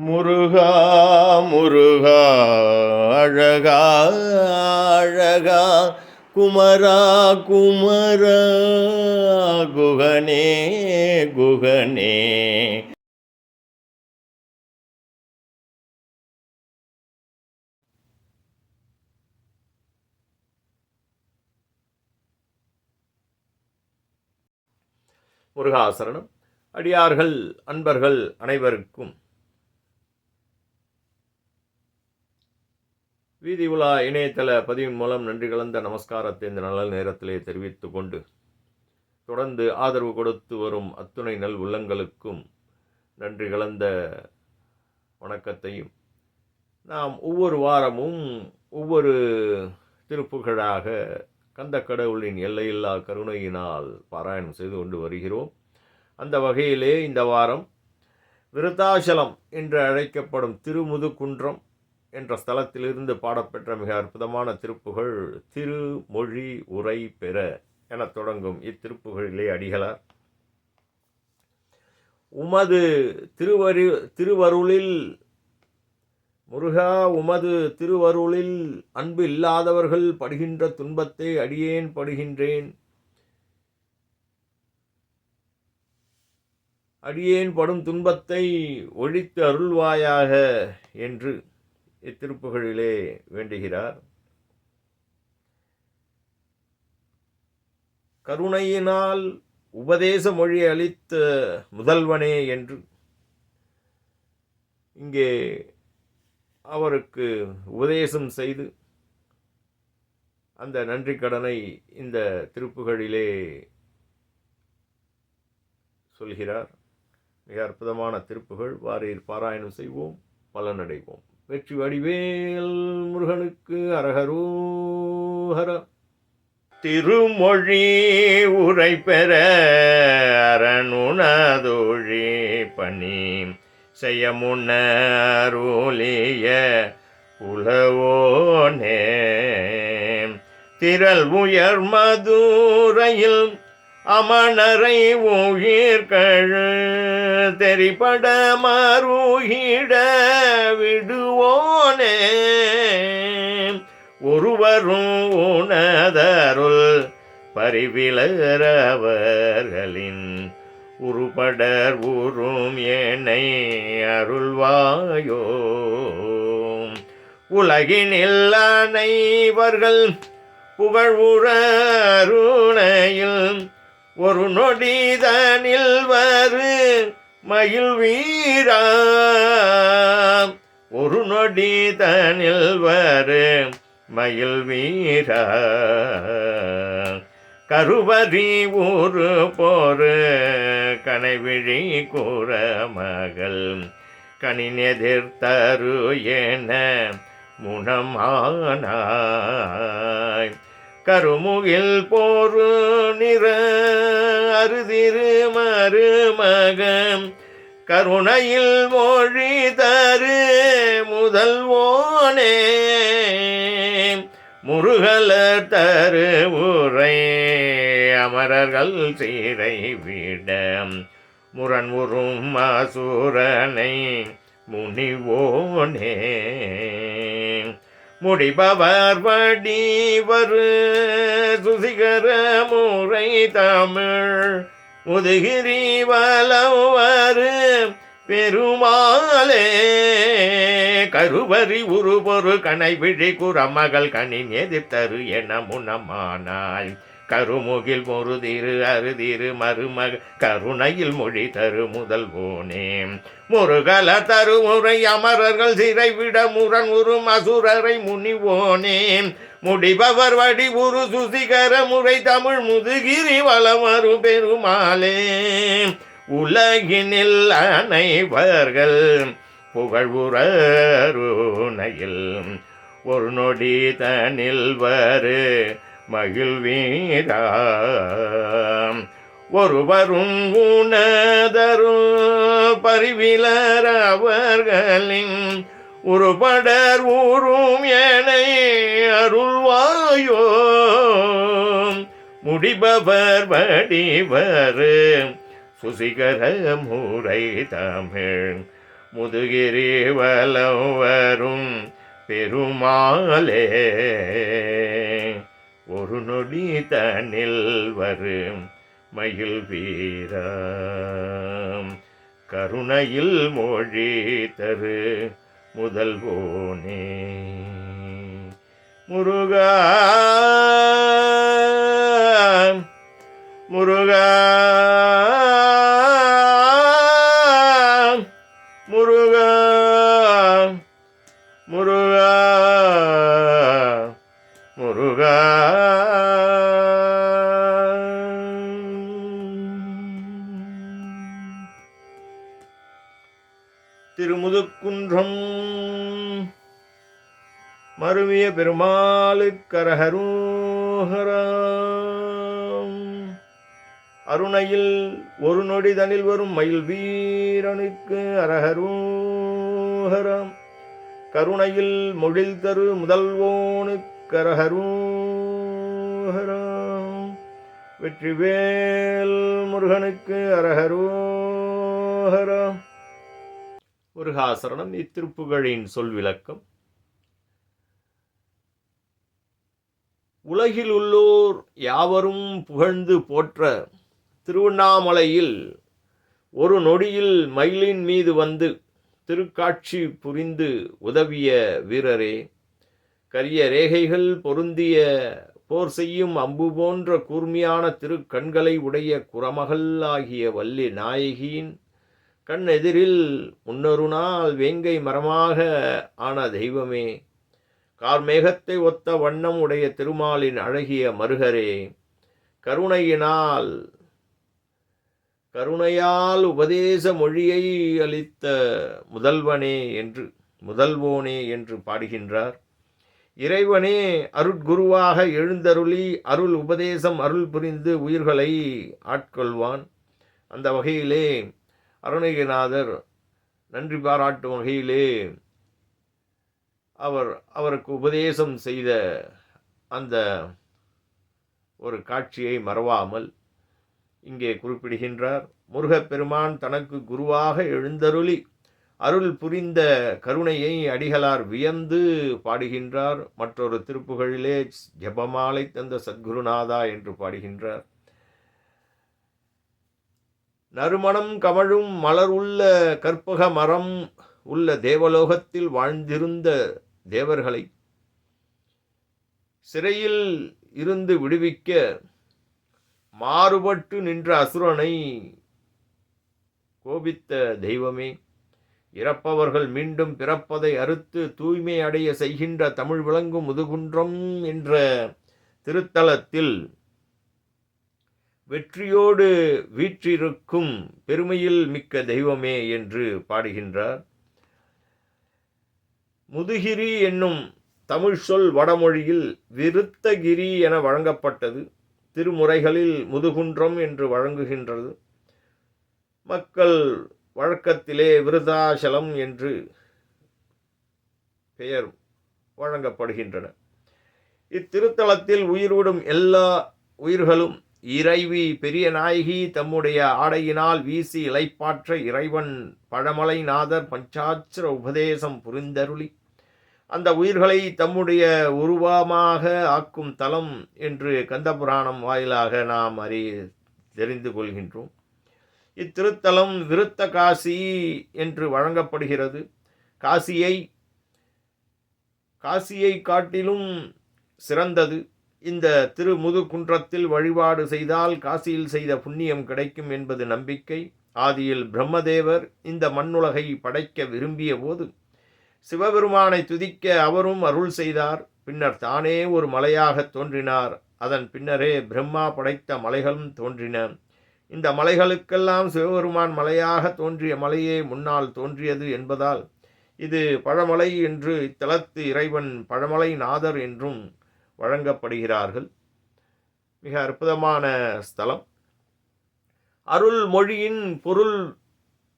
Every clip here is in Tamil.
முருகா முருகா அழகா அழகா குமரா குமரா குகனே குகனே. முருகாசரணம். அடியார்கள் அன்பர்கள் அனைவருக்கும் வீதி உலா இணையதள பதிவின் மூலம் நன்றி கலந்த நமஸ்காரத்தை இந்த நல்ல நேரத்திலே தெரிவித்து கொண்டு தொடர்ந்து ஆதரவு கொடுத்து வரும் அத்துணை நல் உள்ளங்களுக்கும் நன்றி கலந்த வணக்கத்தையும். நாம் ஒவ்வொரு வாரமும் ஒவ்வொரு திருப்புகழாக கந்த கடவுளின் எல்லையில்லா கருணையினால் பாராயணம் செய்து கொண்டு வருகிறோம். அந்த வகையிலே இந்த வாரம் விருத்தாசலம் என்று அழைக்கப்படும் திருமுதுகுன்றம் என்ற ஸ்தலத்திலிருந்து பாடப்பெற்ற மிக அற்புதமான திருப்புகழ் திருமொழி உரை பெற என தொடங்கும் இத்திருப்புகளிலே அடிகளார். உமது திருவரு திருவருளில் முருகா உமது திருவருளில் அன்பு இல்லாதவர்கள் படுகின்ற துன்பத்தை அடியேன் படுகின்றேன். அடியேன் படும் துன்பத்தை ஒழித்து அருள்வாயாக என்று இத்திருப்புகளிலே வேண்டுகிறார். கருணையினால் உபதேச மொழி அளித்த முதல்வனே என்று இங்கே அவருக்கு உபதேசம் செய்து அந்த நன்றி கடனை இந்த திருப்புகளிலே சொல்கிறார். மிக அற்புதமான திருப்புகள். வாரீர் பாராயணம் செய்வோம். பலனடைவோம். வெற்றி வடிவேல் முருகனுக்கு அரகரோஹர. திருமொழி உரை பெற அரணுணதொழி பணி. செய்ய முன்னருளிய உலவோனே. திரள் உயர் மதுரையில் அமணரை உயிர்கழு தெரிபட மருகிட விடுவோனே. ஒருவரும் உணதருள் பரிவிலரவர்களின் உருபடர் உறும் என்னை அருள்வாயோ. உலகினில் அனைவர்கள் புகழ்வுறருணையில் ஒரு நொடிதனில் வரு மயில் வீரா. ஒரு நொடிதனில் வரு மயில் வீரா. கருவரி ஊரு போரு கனைவிழி கூற மகள். கனினெதிர்த்தரு என முனமானாய். கருமுகில் போரு நிற அருதிரு மருமகம். கருணையில் மொழி தரு முதல்வோனே. முருகலர் தரு உரை அமரர்கள் சீரை விட முரண் உறும் அசுரனை முனிவோனே. முடிபவர் வடிவரு சுசிகர முறை தமிழ். முதுகிரி வலவரு பெருமாளே. கருவறி உருபொரு கனை விழி குரமகள் கணின் எதிர்த்தரு என முனமானாய். கருமுகில் முருதிரு அருதிரு மருமக கருணையில் மொழி தரு முதல்வோனே முருகல தருமுறை அமரர்கள் சிறை விட முரண் உறும் அசுரரை முனிவோனே முடிபவர் வடி உரு சுசிகர முறை தமிழ் முதுகிரி வளமரு பெருமாளே. உலகினில் அனைவர்கள் புகழ்வுரருணையில் ஒரு நொடி தனில் வரு மகிழ்வீரா ஒருவரும் உணதரும் பரிவிலர் அவர்களின் உருபடர் ஊரும் ஏனை அருள்வாயோ முடிபவர் வடிவர் சுசிகர முறை தமிழ். முதுகிரி வலம் வரும் பெருமாளே. ஒரு நொடி தனில் வரும் மயில் வீரா கருணையில் மொழி தரு முதல்வோனே முருகா முருகா. திருமுதுக்குன்றம். மருவிய பெருமாளுக்கரகரூஹரம் அருணையில் ஒரு நொடி தனில் வரும் மயில் வீரனுக்கு அரகரூஹரம் கருணையில் மொழில் தரு முதல்வோனுக்கரகரூஹரம் வெற்றிவேல் முருகனுக்கு அரகரூஹரம் முருகாசரணம் இத்திருப்புகழின் சொல் விளக்கம். உலகில் உள்ளோர் யாவரும் புகழ்ந்து போற்ற திருவண்ணாமலையில் ஒரு நொடியில் மயிலின் மீது வந்து திருக்காட்சி புரிந்து உதவிய வீரரே கரிய ரேகைகள் பொருந்திய போர் செய்யும் அம்பு போன்ற கூர்மையான திருக்கண்களை உடைய குரமகள் ஆகிய வள்ளி நாயகியின் கண் எதிரில் முன்னொரு நாள் வேங்கை மரமாக ஆன தெய்வமே கார்மேகத்தை ஒத்த வண்ணம் உடைய திருமாலின் அழகிய மருகரே கருணையினால் கருணையால் உபதேச மொழியை அளித்த முதல்வனே என்று முதல்வோனே என்று பாடுகின்றார். இறைவனே அருட்குருவாக எழுந்தருளி அருள் உபதேசம் அருள் புரிந்து உயிர்களை ஆட்கொள்வான். அந்த வகையிலே அருணகிரிநாதர் நன்றி பாராட்டும் வகையிலே அவர் அவருக்கு உபதேசம் செய்த அந்த ஒரு காட்சியை மறவாமல் இங்கே குறிப்பிடுகின்றார். முருகப்பெருமான் தனக்கு குருவாக எழுந்தருளி அருள் புரிந்த கருணையை அடிகளார் வியந்து பாடுகின்றார். மற்றொரு திருப்புகளிலே ஜபமாலை தந்த சத்குருநாதா என்று பாடுகின்றார். நறுமணம் கமழும் மலர் உள்ள கற்பக மரம் உள்ள தேவலோகத்தில் வாழ்ந்திருந்த தேவர்களை சிறையில் இருந்து விடுவிக்க மாறுபட்டு நின்ற அசுரனை கோபித்த தெய்வமே இறப்பவர்கள் மீண்டும் பிறப்பதை அறுத்து தூய்மை அடைய செய்கின்ற தமிழ் விளங்கும் முதுகுன்றம் என்ற திருத்தலத்தில் வெற்றியோடு வீற்றிருக்கும் பெருமையில் மிக்க தெய்வமே என்று பாடுகின்றார். முதுகிரி என்னும் தமிழ் சொல் வடமொழியில் விருத்தகிரி என வழங்கப்பட்டது. திருமுறைகளில் முதுகுன்றம் என்று வழங்குகின்றது. மக்கள் வழக்கத்திலே விருதாசலம் என்று பெயர் வழங்கப்படுகின்றன. இத்திருத்தலத்தில் உயிர்விடும் எல்லா உயிர்களும் இறைவி பெரிய நாயகி தம்முடைய ஆடையினால் வீசி இலைப்பாற்ற இறைவன் பழமலை நாதர் பஞ்சாட்சர உபதேசம் புரிந்தருளி. அந்த உயிர்களை தம்முடைய உருவமாக ஆக்கும் தலம் என்று கந்தபுராணம் வாயிலாக நாம் அறி தெரிந்து கொள்கின்றோம். இத்திருத்தலம் விருத்த காசி என்று வழங்கப்படுகிறது. காசியை காசியை காட்டிலும் சிறந்தது. இந்த திருமுதுகுன்றத்தில் வழிபாடு செய்தால் காசியில் செய்த புண்ணியம் கிடைக்கும் என்பது நம்பிக்கை. ஆதியில் பிரம்மதேவர் இந்த மண்ணுலகை படைக்க விரும்பிய போது சிவபெருமானை துதிக்க அவரும் அருள் செய்தார். பின்னர் தானே ஒரு மலையாக தோன்றினார். அதன் பின்னரே பிரம்மா படைத்த மலைகளும் தோன்றின. இந்த மலைகளுக்கெல்லாம் சிவபெருமான் மலையாக தோன்றிய மலையே முன்னால் தோன்றியது என்பதால் இது பழமலை என்று இத்தலத்து இறைவன் பழமலை நாதர் என்றும் வழங்கப்படுகிறார்கள். மிக அற்புதமான ஸ்தலம். அருள்மொழியின் பொருள்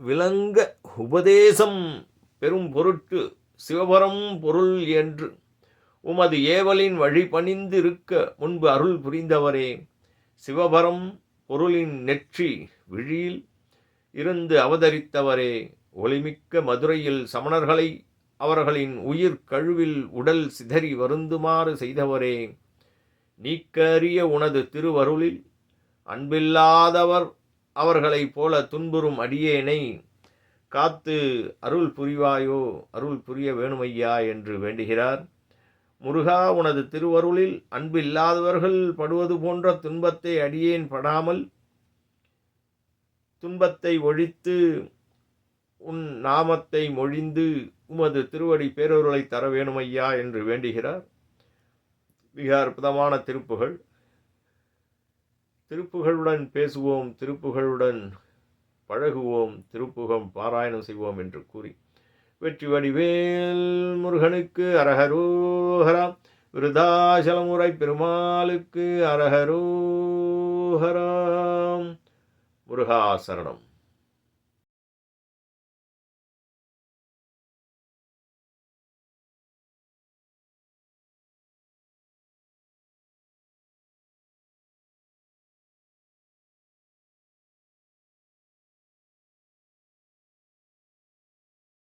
விளங்க உபதேசம் பெரும் பொருட்டு சிவபரம் பொருள் என்று உமது ஏவலின் வழி பணிந்திருக்க முன்பு அருள் புரிந்தவரே சிவபரம் பொருளின் நெற்றி விழியில் இருந்து அவதரித்தவரே ஒளிமிக்க மதுரையில் சமணர்களை அவர்களின் உயிர் கழுவில் உடல் சிதறி வருந்துமாறு செய்தவரே நீக்க அறிய உனது திருவருளில் அன்பில்லாதவர் அவர்களைப் போல துன்புறும் அடியேனை காத்து அருள் புரிவாயோ அருள் புரிய வேணுமையா என்று வேண்டுகிறார். முருகா உனது திருவருளில் அன்பில்லாதவர்கள் படுவது போன்ற துன்பத்தை அடியேன் படாமல் துன்பத்தை ஒழித்து உன் நாமத்தை மொழிந்து உமது திருவடி பேரொருளை தர வேணுமையா என்று வேண்டுகிறார். மிக அற்புதமான திருப்புகள். திருப்புகளுடன் பேசுவோம் திருப்புகளுடன் பழகுவோம் திருப்புகம் பாராயணம் செய்வோம் என்று கூறி. வெற்றி வடிவேல் முருகனுக்கு அரஹரோஹரா விருதாசலமுறை பெருமாளுக்கு அரஹரோஹராம் முருகாசரணம்